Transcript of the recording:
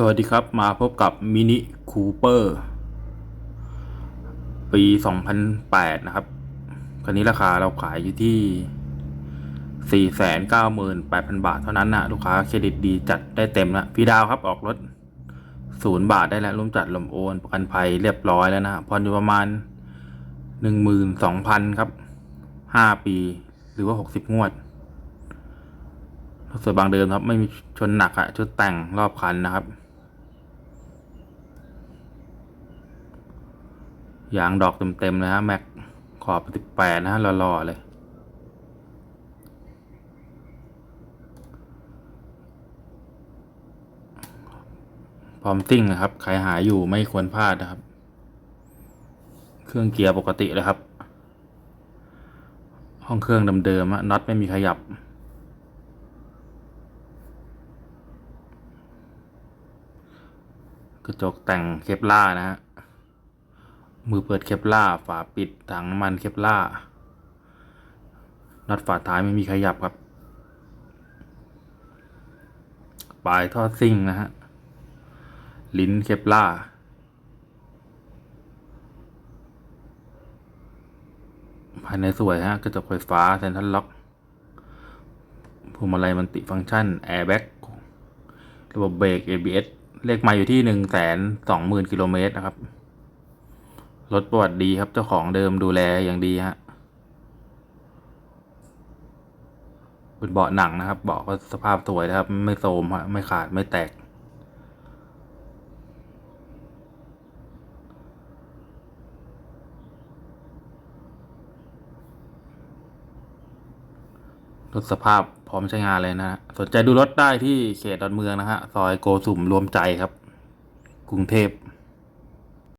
สวัสดีครับ มาพบกับมินิคูเปอร์ปี 2008 นะครับ คันนี้ราคาเราขายอยู่ที่ 498,000 บาทเท่านั้นนะลูกค้าเครดิตดีจัดได้เต็มแล้วพี่ดาวครับออกรถ 0 บาทได้แล้วร่วมจัดลมโอนประกันภัยเรียบร้อยแล้วนะผ่อนอยู่ประมาณ 12,000 ครับ 5 ปีหรือว่า 60 งวดรถสวยบางเดิมครับ ไม่มีชนหนักอะชุดแต่งรอบคันนะครับ ยางดอกเต็มๆเลยฮะแม็กขอบสิบแปดนะฮะหล่อๆเลย พร้อมซิ่งนะครับใครหาอยู่ไม่ควรพลาดนะครับ เครื่องเกียร์ปกติเลยครับ ห้องเครื่องเดิมๆอะน็อตไม่มีขยับกระจกแต่งเคปล่านะฮะ มือเปิดเคปล่าฝาปิดถังน้ำมันเคปล่าน็อตฝาท้ายไม่มีขยับครับ ปลายท่อซิ่งนะฮะ ลิ้นเคปล่าภายในสวยฮะ กระจกไฟฟ้าเซ็นทรัลล็อกพวงมาลัยมันติฟังก์ชัน แอร์แบ็กระบบเบรก ABS เลขไมาอยู่ที่หนึ่งแสนสองหมื่นกิโลเมตรนะครับ รถประวัติดีครับเจ้าของเดิมดูแลอย่างดีฮะเป็นเบาะหนังนะครับเบาะก็สภาพสวยนะครับ ไม่โทรมฮะไม่ขาดไม่แตก รถสภาพพร้อมใช้งานเลยนะฮะสนใจดูรถได้ที่เขตดอนเมืองนะฮะซอยโกสุมรวมใจครับ กรุงเทพ